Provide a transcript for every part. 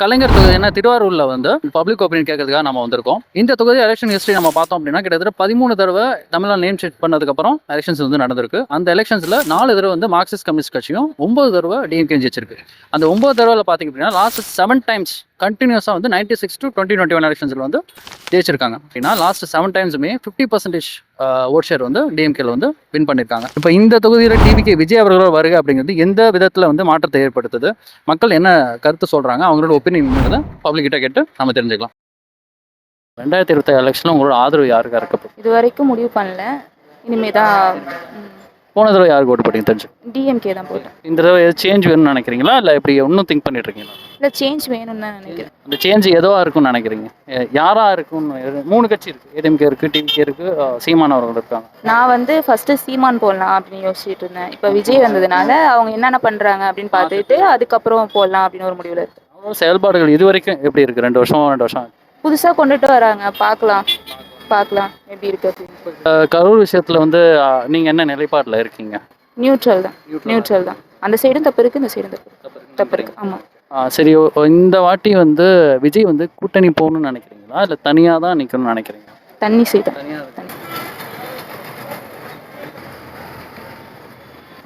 கலைஞர் தொகுதி என்ன திருவாரூர்ல வந்து பப்ளிக் ஒப்பீனியன் கேட்கறதுக்காக நம்ம வந்திருக்கோம். இந்த தொகுதி எலெக்ஷன் ஹிஸ்டரி நம்ம பார்த்தோம் அப்படின்னா கிட்டத்தட்ட பதிமூணு தடவை தமிழ்நாடு நேம் செட் பண்ணதுக்கு அப்புறம் எலெக்ஷன்ஸ் வந்து நடந்திருக்கு. அந்த எலெக்ஷன்ஸ்ல நாலு தடவை வந்து மார்க்சிஸ்ட் கம்யூனிஸ்ட் கட்சியும் ஒன்பது தடவை டிஎம்கே ஜெயிச்சிருக்கு. அந்த ஒன்பது தடவை பார்த்தீங்க அப்படின்னா லாஸ்ட் செவன் டைம்ஸ் கண்டினியூஸாக வந்து ninety six to twenty twenty one எலெக்ஷன்ஸில் வந்து ஜெயிச்சிருக்காங்க. அப்படின்னா லாஸ்ட் செவன் டைம்ஸுமே ஃபிஃப்டி பர்சன்டேஜ் ஓட் ஷேர் வந்து டிஎம்கேல வந்து வின் பண்ணியிருக்காங்க இப்போ இந்த தொகுதியில் டிவிகே விஜய் அவர்களோட வருகை அப்படிங்கிறது எந்த விதத்தில் வந்து மாற்றத்தை ஏற்படுத்துது? மக்கள் என்ன கருத்து சொல்கிறாங்க அவங்களோட ஒப்பீனியன் பப்ளிக் கிட்ட கேட்டு நம்ம தெரிஞ்சுக்கலாம். ரெண்டாயிரத்தி இருபத்தி எலெக்ஷனில் உங்களோட ஆதரவு யாருக்கா இருக்க இது வரைக்கும் முடிவு பண்ணல. இனிமே தான் போன தடவை யாருக்கு ஓட்டு போட்டீங்க தெரிஞ்சு? டிஎம்கே தான் போட்டேன். இந்த தடவை சேஞ்ச் வேணும்னு நினைக்கிறீங்களா? இல்லை இப்படி இன்னும் திங்க் பண்ணிட்டு இருக்கீங்களா? இல்லை சேஞ்ச் வேணும்னு தான் நினைக்கிறேன். அந்த சேஞ்ச் எதுவா இருக்கும்னு நினைக்கிறீங்க? எ- யாரா இருக்கும்னு மூணு கட்சி இருக்கு. ஏடிஎம்கே இருக்கு டிவிகே இருக்கு அஹ் சீமான் அவர்கள் இருக்காங்க. நான் வந்து ஃபர்ஸ்ட் சீமான் போடலாம் அப்படின்னு யோசிச்சுட்டு இருந்தேன். இப்போ விஜய் வந்ததுனால அவங்க என்னென்ன பண்ணுறாங்க அப்படின்னு பார்த்துட்டு அதுக்கப்புறம் போடலாம் அப்படின்னு ஒரு முடிவில் இருக்கு செயல்பாடுகள் இது வரைக்கும் எப்படி இருக்கு? ரெண்டு வருஷம் ரெண்டு வருஷம். புதுசாக கொண்டுட்டு வராங்க. பார்க்கலாம். பார்க்கலாம். எப்படி இருக்கு கரூர் விஷயத்துல வந்து அஹ், நீங்க என்ன நிலைப்பாடுல இருக்கீங்க? நியூட்ரல் தான். நியூட்ரல் தான். அந்த சைடும் தப்பு இருக்கு இந்த சைடும் தப்பு தப்பு இருக்கு. ஆமாம் சரி ஓ- இந்த வாட்டி வந்து விஜய் வந்து கூட்டணி போகணும்னு நினைக்கிறீங்களா? இல்ல தனியா தான் நிக்கணும்னு நினைக்கிறீங்க தண்ணி சைடு தனியா தண்ணி.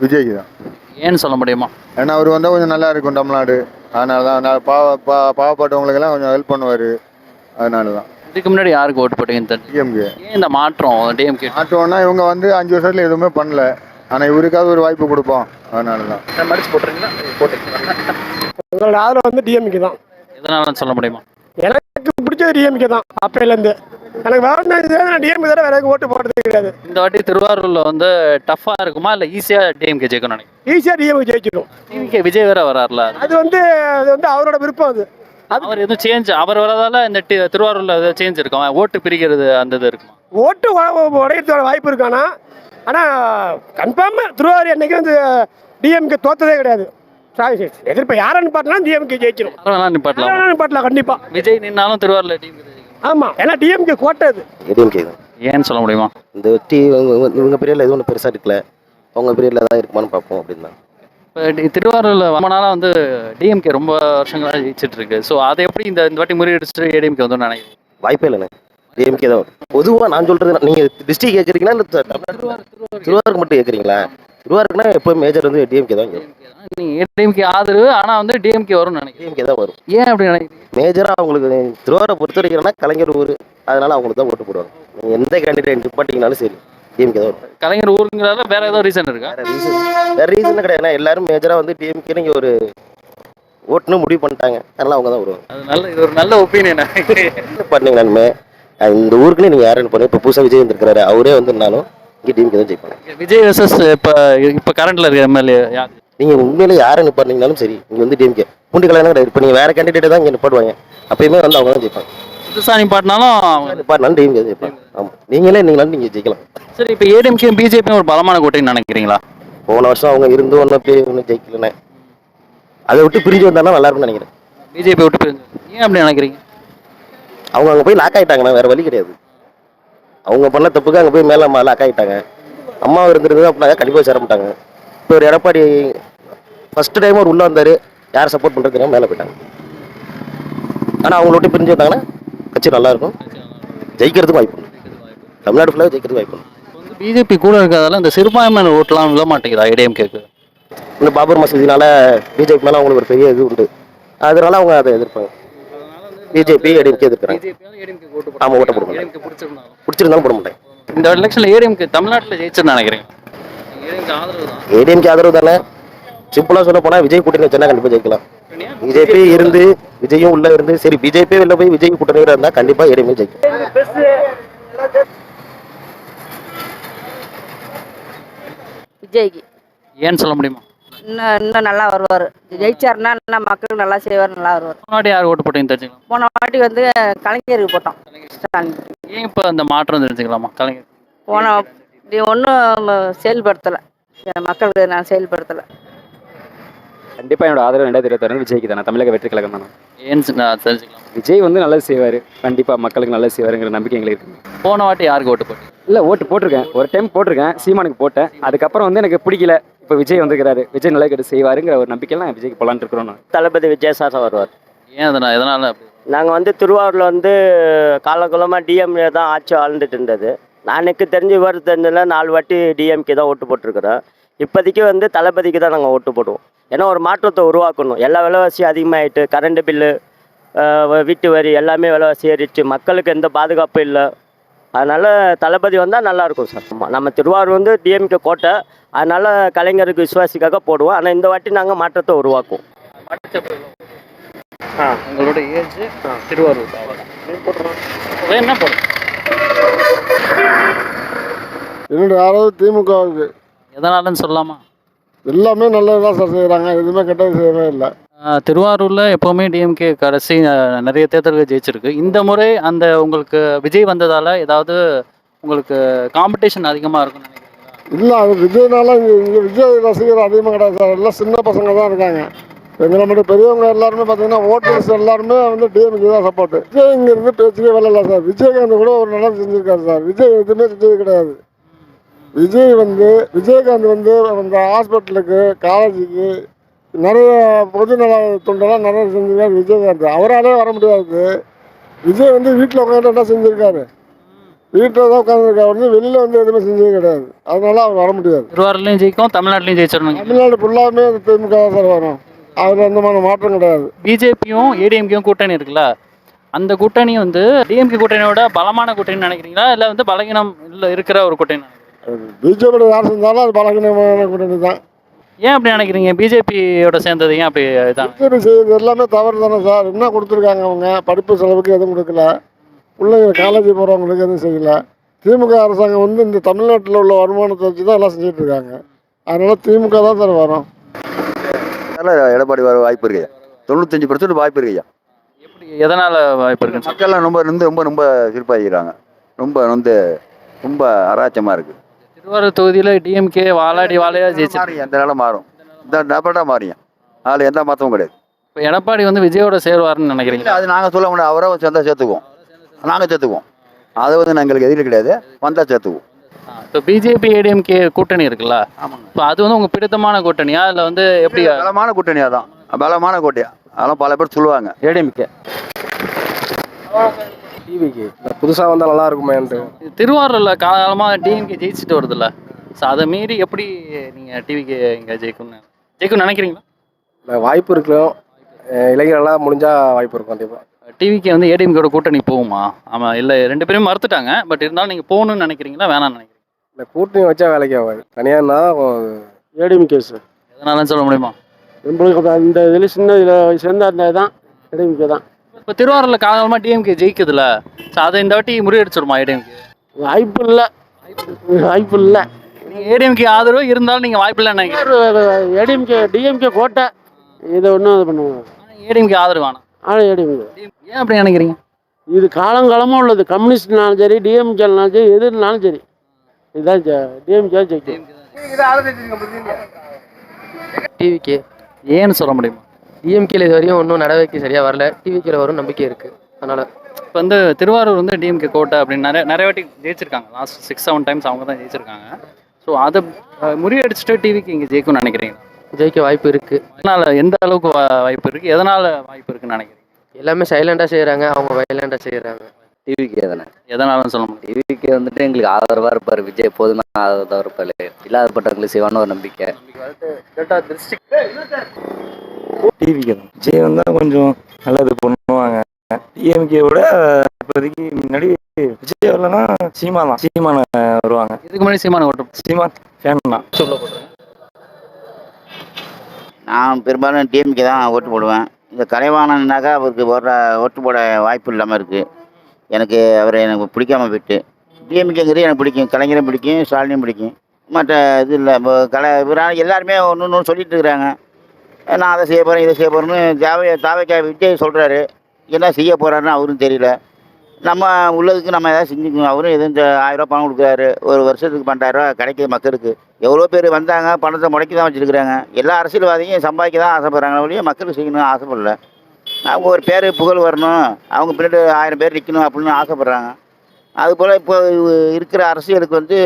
விஜய்க்கு தான். ஏன்னு சொல்ல முடியுமா? ஏன்னா அவர் வந்தால் கொஞ்சம் நல்லா இருக்கும் தமிழ்நாடு. அதனால தான் நான் பாவ பா பாவப்பட்டவங்களுக்கெல்லாம் கொஞ்சம் ஹெல்ப் பண்ணுவார். அதனால தான். இதுக்கு முன்னாடி யாருக்கு ஓட்டு தெரிஞ்சு டிஎம்கே ஏன் இந்த மாற்றம் டிஎம்கே ஆட்டோன்னா இவங்க வந்து அஞ்சு வருஷத்துல எதுவுமே பண்ணல. ஆனால் இவருக்காவது ஒரு வாய்ப்பு கொடுப்போம். அதனால தான். மடிச்சு போட்டுறீங்களா? போட்டீங்களா உங்களோட ஆதரவு வந்து டிஎம்கே தான். எதனால சொல்ல முடியுமா? எனக்கு பிடிச்சது டிஎம்கே தான் அப்பையிலேருந்து. எனக்கு வேற நான் டிஎம்கே தவிர வேற ஓட்டு போடுறது கிடையாது. இந்த வாட்டி திருவாரூர்ல வந்து டஃப்பா இருக்குமா? இல்ல ஈஸியா டிஎம்கே ஜெயிக்கணும் நினைக்கிறேன் ஈஸியாக டிஎம்கே ஜெயிச்சிடும் டிவிகே விஜய் வேற வராருல. அது வந்து அது வந்து அவரோட விருப்பம் அது. அவர் எதுவும் சேஞ்ச் அவர் வரதால இந்த டி- திருவாரூர்ல ஏதாவது சேஞ்ச் இருக்கும். ஓட்டு பிரிக்கிறது அந்த இது இருக்குமா? ஓட்டு உடையறதோட வாய்ப்பு இருக்கானா? ஆனால் கன்ஃபார்மாக திருவாரூர் என்னைக்கு வந்து டிஎம்கே தோத்ததே கிடையாது. சாரி எதிர்ப்பு யாரை பாட்டினா டிஎம்கே ஜெயிச்சிடும் அதெல்லாம் நிப்பாட்டலாம். நிப்பாட்டலாம் கண்டிப்பாக விஜய் நின்னாலும் திருவாரூர்ல டிஎம்கே ஆமாம் ஏன்னா டிஎம்கே கோட்டை அது. ஏடிஎம்கே தான். ஏன்னு சொல்ல முடியுமா? இந்த வெட்டி இவங்க பீரியடில் எதுவும் பெருசாக இருக்கல அவங்க பீரியடில் தான் இருக்குமான்னு பார்ப்போம் அப்படின்னு. தான் இப்போ டி- திருவாரூர்ல ரொம்ப வந்து டிஎம்கே ரொம்ப வருஷங்களா ஜெயிச்சிட்டு இருக்கு. ஸோ அதை எப்படி இந்த இந்த வாட்டி முறியடிச்சுட்டு ஏடிஎம்கே வந்து நினைக்கிறேன் வாய்ப்பே இல்லைண்ணே. டிஎம்கே தான். பொதுவாக நான் சொல்கிறது நீங்கள் டிஸ்ட்ரிக் கேட்குறீங்களா இல்லை திருவாரூருக்கு மட்டும் கேட்குறீங்களா திருவாரூருக்குனா எப்போ மேஜர் வந்து டிஎம்கே தான் நீங்க ஏடிஎம்கே ஆதரவு ஆனா வந்து டிஎம்கே வரும்னு நினைக்கிறேன். டிஎம்கே தான் வரும். ஏன் அப்படி நினைக்கிறீங்க? மேஜராக அவங்களுக்கு திருவாரூரை பொறுத்த வரைக்கும்னா கலைஞர் ஊர். அதனால அவங்களுக்கு தான் ஓட்டு போடுவாங்க. நீங்கள் எந்த கேண்டிடேட் நிப்பாட்டிங்கனாலும் சரி டிஎம்கே தான் வரும். கலைஞர் ஊருங்கிறதால வேற ஏதோ ரீசன் இருக்கா? வேற ரீசன் வேற ரீசன் கிடையாது. ஏன்னா எல்லாரும் மேஜராக வந்து டிஎம்கே நீங்கள் ஒரு ஓட்டுன்னு முடிவு பண்ணிட்டாங்க. அதனால அவங்க தான் வருவாங்க. அது நல்ல இது ஒரு நல்ல ஒப்பீனியன் என்ன பண்ணீங்கனாலுமே அஹ் இந்த ஊருக்குன்னு நீங்கள் யாருன்னு பண்ணி இப்போ புதுசாக விஜய் வந்திருக்கிறாரு. அவரே வந்திருந்தாலும் இங்கே டிஎம்கே தான் ஜெயிப்பாங்க விஜய் வெர்சஸ் இப்ப இப்ப கரண்ட்ல இருக்க எம்எல்ஏ யார்? நீங்கள் உண்மையிலே யாரை நிப்பாட்டிங்கனாலும் சரி இங்கே வந்து டிஎம்கே பூண்டி கல்யாணம் கிடையாது இப்போ நீங்கள் வேற கேண்டிடேட் தான் இங்கே நிப்பாடுவாங்க அப்பயுமே வந்து அவங்க தான் ஜெயிப்பாங்க. புதுசா நிப்பாட்டினாலும் நிப்பாட்டினாலும் டிஎம்கே ஜெயிப்பாங்க. ஆமாம் நீங்களே நீங்களாலும் நீங்கள் ஜெயிக்கலாம். சரி இப்போ ஏடிஎம்கே பிஜேபி ஒரு பலமான கூட்டணி நினைக்கிறீங்களா? போன வருஷம் அவங்க இருந்து ஒன்றும் அப்படி ஒன்றும் ஜெயிக்கலண்ணே அதை விட்டு பிரிஞ்சு வந்தாலும் நல்லா இருக்கும்னு நினைக்கிறேன் பிஜேபி விட்டு பிரிஞ்சு. ஏன் அப்படி நினைக்கிறீங்க? அவங்க அங்கே போய் லாக் ஆயிட்டாங்கண்ணா வேற வழி கிடையாது. அவங்க பண்ண தப்புக்கு அங்கே போய் மேலே லாக் ஆயிட்டாங்க அம்மா இருந்திருந்தது அப்படின்னா கண்டிப்பாக சேர மாட்டாங்க. இப்போ ஒரு எடப்பாடி ஃபர்ஸ்ட் டைம் ஒரு உள்ளே வந்தார் யார் சப்போர்ட் பண்ணுறது மேலே போயிட்டாங்க. ஆனால் அவங்கள விட்டு பிரிஞ்சு வந்தாங்கன்னா கட்சி நல்லா இருக்கும். ஜெயிக்கிறதுக்கும் வாய்ப்பு. தமிழ்நாடு ஃபுல்லாக ஜெயிக்கிறதுக்கு வாய்ப்பு பிஜேபி கூட இருக்கிறதால இந்த சிறுபான்மையினர் ஓட்டெல்லாம் விழ மாட்டேங்குதா ஏடிஎம்கேக்கு இந்த பாபர் மசூதினால பிஜேபி மேலே அவங்களுக்கு ஒரு பெரிய இது உண்டு. அதனால அவங்க அதை எதிர்ப்பாங்க. பிஜேபி ஏடிஎம்கே எதிர்க்கிறாங்க ஆமா, ஓட்டு போட மாட்டாங்க. பிடிச்சிருந்தாலும். போட மாட்டேன் இந்த எலெக்ஷன்ல ஏடிஎம்கே தமிழ்நாட்டில் ஜெயிச்சிருன்னு நினைக்கிறேன். ஏடிஎம்கே ஆதரவு தான். ஏடிஎம்கே ஆதரவு தானே? சிம்பிளாக சொல்ல போனால் விஜய் கூட்டணி வச்சா கண்டிப்பாக ஜெயிக்கலாம். பிஜேபி இருந்து விஜயும் உள்ள இருந்து சரி பிஜேபி வெளில போய் விஜய் கூட்டணி இருந்தால் கண்டிப்பாக ஏடிஎம்கே ஜெயிக்கும் விஜய்க்கு. ஏன்னு சொல்ல முடியுமா? இன்னும் இன்னும் நல்லா வருவார். ஜெயிச்சாருன்னா இன்னும் மக்களுக்கு நல்லா செய்வார் நல்லா வருவார். முன்னாடி யார் ஓட்டு போட்டீங்கன்னு தெரிஞ்சுக்கலாம்? போன வாட்டி வந்து கலைஞருக்கு போட்டோம். ஸ்டாலின் ஏன் இப்போ இந்த மாற்றம் தெரிஞ்சுக்கலாமா? கலைஞர். போன இது ஒன்றும் செயல்படுத்தலை. மக்களுக்கு நான் செயல்படுத்தலை. கண்டிப்பாக என்னோட ஆதரவு ரெண்டாயிரத்தி இருபத்தாறு விஜய்க்கு தானே. தமிழக வெற்றி கழகம் தானே. ஏன்னு தெரிஞ்சுக்கலாம். விஜய் வந்து நல்லது செய்வார். கண்டிப்பாக மக்களுக்கு நல்லது செய்வாருங்கிற நம்பிக்கை எங்களுக்கு இருக்கு. போன வாட்டி யாருக்கு ஓட்டு போட்டீங்க? இல்லை ஓட்டு போட்டிருக்கேன். ஒரு டைம் போட்டிருக்கேன். சீமானுக்கு போட்டேன். அதுக்கப்புறம் வந்து எனக்கு பிடிக்கல. இப்போ விஜய் வந்துருக்கிறாரு. விஜய் நல்லது கெட்டு செய்வாருங்கிற ஒரு நம்பிக்கையில் நான் விஜய்க்கு போலான்னு இருக்கிறோம் தளபதி விஜய் சார் வருவார். ஏன் அதனால் எதனால் நாங்கள் வந்து திருவாரூரில் வந்து காலகாலமாக டிஎம்ஏ தான் ஆட்சி ஆழ்ந்துட்டு இருந்தது. நான் எனக்கு தெரிஞ்சு இவர் தெரிஞ்சதில் நாலு வாட்டி டிஎம்கே தான் ஓட்டு போட்டிருக்கிறேன் இப்போதைக்கு வந்து தளபதிக்கு தான் நாங்கள் ஓட்டு போடுவோம். ஏன்னா ஒரு மாற்றத்தை உருவாக்கணும். எல்லா விலைவாசியும் அதிகமாகிட்டு கரண்ட் பில்லு வீட்டு வரி எல்லாமே விலைவாசி ஏறிடுச்சு. மக்களுக்கு எந்த பாதுகாப்பும் இல்லை. அதனால் தளபதி வந்தால் நல்லாயிருக்கும் சார். நம்ம திருவாரூர் வந்து டிஎம்கே கோட்டை. அதனால் கலைஞருக்கு விசுவாசிக்காக போடுவோம். ஆனால் இந்த வாட்டி நாங்கள் மாற்றத்தை உருவாக்குவோம். ஆ. உங்களோட ஏஜ் திருவாரூர். என்ன போடும் என்னுடைய ஆதரவு திமுகவுக்கு. எதனாலன்னு சொல்லலாமா? எல்லாமே நல்லதுதான் சார் செய்கிறாங்க எதுவுமே கெட்டது செய்யவே இல்லை. திருவாரூரில் எப்போவுமே டிஎம்கே கடைசி நிறைய தேர்தல்கள் ஜெயிச்சிருக்கு. இந்த முறை அந்த உங்களுக்கு விஜய் வந்ததால் ஏதாவது உங்களுக்கு காம்படிஷன் அதிகமாக இருக்கும் இல்லை அது விஜய்னால இங்கே இங்கே விஜய் ரசிகர் அதிகமாக கிடையாது சார். எல்லாம் சின்ன பசங்க தான் இருக்காங்க. எங்களை மட்டும் பெரியவங்க எல்லாருமே பார்த்தீங்கன்னா ஓட்டர்ஸ் எல்லாருமே வந்து டிஎம்கே தான் சப்போர்ட் விஜய் இங்கிருந்து பேச்சுக்கே வேலை இல்லை சார். விஜயகாந்த் கூட ஒரு நல்லது செஞ்சுருக்காரு சார். விஜய் எதுவுமே செஞ்சது கிடையாது. விஜய் வந்து விஜயகாந்த் வந்து அந்த ஹாஸ்பிட்டலுக்கு காலேஜுக்கு நிறைய பொதுநல தொண்டெல்லாம் நிறைய செஞ்சிருக்காரு. விஜயகாந்த் அவராலே வர முடியாது. விஜய் வந்து வீட்டில் உட்காந்து என்ன செஞ்சுருக்காரு? வீட்டில் தான் உட்காந்துருக்காரு வந்து வெளியில் வந்து எதுவுமே செஞ்சது கிடையாது. அதனால அவர் வர முடியாது. திருவாரூர்லையும் ஜெயிக்கும் தமிழ்நாட்டிலையும் ஜெயிச்சிடணும் தமிழ்நாடு ஃபுல்லாமே திமுக சார் வரும். அதில் எந்த மாதிரி மாற்றம் கிடையாது. பிஜேபியும் ஏடிஎம்கேயும் கூட்டணி இருக்குல்ல? அந்த கூட்டணி வந்து டிஎம்கே கூட்டணியோட பலமான கூட்டணி நினைக்கிறீங்களா? இல்லை வந்து பலகீனம் இல்லை இருக்கிற ஒரு கூட்டணி? பிஜேபியோட யார் செஞ்சாலும் அது பலகீனமான கூட்டணி தான். ஏன் அப்படி நினைக்கிறீங்க? பிஜேபியோட சேர்ந்தது ஏன் அப்படி இதான் பிஜேபி செய்யறது எல்லாமே தவறு தானே சார். என்ன கொடுத்துருக்காங்க அவங்க. படிப்பு செலவுக்கு எதுவும் கொடுக்கல. பிள்ளைங்க காலேஜ் போகிறவங்களுக்கு எதுவும் செய்யல. திமுக அரசாங்கம் வந்து இந்த தமிழ்நாட்டில் உள்ள வருமானத்தை வச்சு தான் எல்லாம் செஞ்சுட்டு இருக்காங்க அதனால திமுக தான் சார் வரும். அதனால எடப்பாடி வர வாய்ப்பு இருக்குய்யா தொண்ணூத்தஞ்சு பர்சன்ட் வாய்ப்பு இருக்குய்யா எப்படி எதனால் வாய்ப்பு சொல்லுங்க. மக்கள்லாம் ரொம்ப ரொம்ப ரொம்ப சிறப்பாகிறாங்க ரொம்ப வந்து ரொம்ப அராச்சமாக இருக்குது திருவாரூர் தொகுதியில் டிஎம்கே வாலாடி வாழையா ஜெயிச்சு எந்த நாளும் மாறும்? இந்த டபட்டா மாறியும். அதில் எந்த மாற்றமும் கிடையாது. இப்போ எடப்பாடி வந்து விஜயோட சேருவார்னு நினைக்கிறீங்க இல்லை அது நாங்கள் சொல்ல முடியாது. அவரை சேர்ந்தா சேர்த்துக்குவோம். நாங்கள் சேர்த்துக்குவோம். அது வந்து எங்களுக்கு எதிரி கிடையாது. வந்தால் சேர்த்துக்குவோம். இப்போ பிஜேபி ஏடிஎம்கே கூட்டணி இருக்குல்ல? இப்போ அது வந்து உங்க பிடித்தமான கூட்டணியா? இல்லை வந்து எப்படி பலமான கூட்டணியாக தான் பலமான கோட்டையா அதெல்லாம் பல பேர் சொல்லுவாங்க. ஏடிஎம்கே டிவிக்கு புதுசாக வந்தால் நல்லா இருக்குமேன்ட்டு திருவாரூர்ல காலகாலமாக டிஎம்கே ஜெயிச்சுட்டு வருதுல்ல. ஸோ அதை மீறி எப்படி நீங்க டிவிக்கு இங்கே ஜெயிக்கும்னு ஜெயிக்கும்னு நினைக்கிறீங்களா? வாய்ப்பு இருக்கும் இளைஞர்களாக முடிஞ்சால் வாய்ப்பு இருக்கும் கண்டிப்பாக டிவிக்கு வந்து ஏடிஎம்கேட கூட்டணி போகுமா? ஆமா இல்லை ரெண்டு பேரும் மறுத்துட்டாங்க. பட் இருந்தாலும் நீங்க போகணும்னு நினைக்கிறீங்களா? வேணாம்னு நினைக்கிறீங்க இந்த கூட்டணி வச்சா வேலைக்கு ஆகாது. தனியார்னா ஏடிஎம்கே சார். எதனாலும் சொல்ல முடியுமா? நம்மளுக்கு இந்த இதில் சின்ன இதில் சேர்ந்த அந்த தான் ஏடிஎம்கே தான். இப்போ திருவாரூர்ல காலகாலமாக டிஎம்கே ஜெயிக்குதுல்ல ஸோ அதை இந்த வாட்டி முறியடிச்சிருமா ஏடிஎம்கே வாய்ப்பு இல்லை வாய்ப்பு இல்லை நீங்கள் ஏடிஎம்கே ஆதரவு இருந்தாலும் நீங்கள் வாய்ப்பு இல்லைன்னு நினைக்கிறீங்க ஏடிஎம்கே டிஎம்கே கோட்டை இதை ஒன்றும் இது பண்ணுவாங்க ஏடிஎம்கே ஆதரவு வேணாம் ஆனால் ஏடிஎம்கே ஏன் அப்படி நினைக்கிறீங்க இது காலங்காலமாக உள்ளது கம்யூனிஸ்ட்னாலும் சரி டிஎம்கேனாலும் சரி எதுனாலும் சரி இதுதான் டிஎம்கே ஜெயிக்கும் டிவிக்கு ஏன்னு சொல்ல முடியுமா டிஎம்கேல இது வரையும் ஒன்றும் நடவடிக்கை சரியாக வரல. டிவிக்கில் வரும் நம்பிக்கை இருக்குது அதனால் இப்போ வந்து திருவாரூர் வந்து டிஎம்கே கோட்டை அப்படின்னு நிறைய நிறைய வாட்டி ஜெயிச்சிருக்காங்க. லாஸ்ட் சிக்ஸ் செவன் டைம்ஸ் அவங்க தான் ஜெயிச்சிருக்காங்க. ஸோ அதை முறியடிச்சுட்டு டிவிக்கு இங்கே ஜெயிக்கும்னு நினைக்கிறீங்க? ஜெயிக்க வாய்ப்பு இருக்குது அதனால எந்த அளவுக்கு வாய்ப்பு இருக்கு? எதனால வாய்ப்பு இருக்குன்னு நினைக்கிறீங்க? எல்லாமே சைலண்டாக செய்கிறாங்க அவங்க வைலண்டாக செய்கிறாங்க டிவிக்கு எதனா எதனாலும் சொல்ல முடியும்? டிவிக்கு வந்துட்டு எங்களுக்கு ஆதரவாக இருப்பார். விஜய் எப்போதுமே ஆதரவாக இருப்பார். இல்லாதப்பட்டவங்களுக்கு செய்வான ஒரு நம்பிக்கை. டிவிக்கு தான் விஜய் வந்தால் கொஞ்சம் நல்லது பண்ணுவாங்க. டிஎம்கே விட இப்போதைக்கு முன்னாடி விஜய் வரலன்னா சீமா தான். சீமான வருவாங்க. இதுக்கு முன்னாடி சீமான ஓட்டு சீமான் ஃபேன் தான். சொல்ல நான் பெரும்பாலும் டிஎம்கே தான் ஓட்டு போடுவேன். இந்த கலைவாணன்னாக்கா அவருக்கு போடுற ஓட்டு போட வாய்ப்பு இல்லாமல் இருக்குது எனக்கு அவரை எனக்கு பிடிக்காம போயிட்டு. டிஎம்கேங்கிறது எனக்கு பிடிக்கும். கலைஞரும் பிடிக்கும் ஸ்டாலினும் பிடிக்கும். மற்ற இது இல்லை. கலை எல்லாருமே ஒன்று ஒன்று சொல்லிட்டு இருக்கிறாங்க. நான் அதை செய்ய போகிறேன் இதை செய்ய போகிறேன்னு தேவையை தாவைக்கா விஜய் சொல்கிறாரு என்ன செய்ய போகிறாருன்னு அவரும் தெரியல. நம்ம உள்ளதுக்கு நம்ம எதாவது செஞ்சுக்கணும். அவரும் எதுவும் இந்த ஆயிரரூவா பணம் கொடுக்குறாரு. ஒரு வருஷத்துக்கு பன்னெண்டாயிரரூவா கிடைக்கிது மக்களுக்கு. எவ்வளோ பேர் வந்தாங்க பணத்தை முடக்கி தான் வச்சுருக்குறாங்க. எல்லா அரசியல்வாதியும் சம்பாதிக்க தான் ஆசைப்பட்றாங்க ஒழிய மக்களுக்கு செய்யணும்னு ஆசைப்படல. அவங்க ஒரு பேர் புகழ் வரணும். அவங்க பின்னாடி ஆயிரம் பேர் நிற்கணும் அப்படின்னு ஆசைப்பட்றாங்க. அதுபோல் இப்போ இருக்கிற அரசியலுக்கு வந்து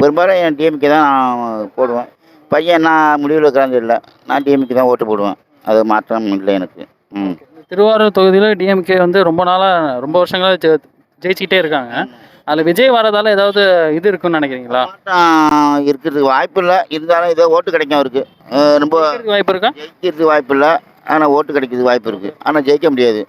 பெரும்பாலும் என் டிஎம்கே தான் நான் போடுவேன். பையன் நான் முடிவில் இருக்கிறாங்க இல்லை நான் டிஎம்கே தான் ஓட்டு போடுவேன். அது மாற்றம் இல்லை எனக்கு. ம். திருவாரூர் தொகுதியில் டிஎம்கே வந்து ரொம்ப நாளாக ரொம்ப வருஷங்களாக ஜெ ஜெயிச்சுக்கிட்டே இருக்காங்க. அதில் விஜய் வரதால ஏதாவது இது இருக்குன்னு நினைக்கிறீங்களா? இருக்கிறதுக்கு வாய்ப்பு இல்லை. இருந்தாலும் ஏதோ ஓட்டு கிடைக்கும் அவருக்கு. ரொம்ப வாய்ப்பு இருக்கா? ஜெயிக்கிறதுக்கு வாய்ப்பு இல்லை. ஆனால் ஓட்டு கிடைக்கிறதுக்கு வாய்ப்பு இருக்குது ஆனால் ஜெயிக்க முடியாது.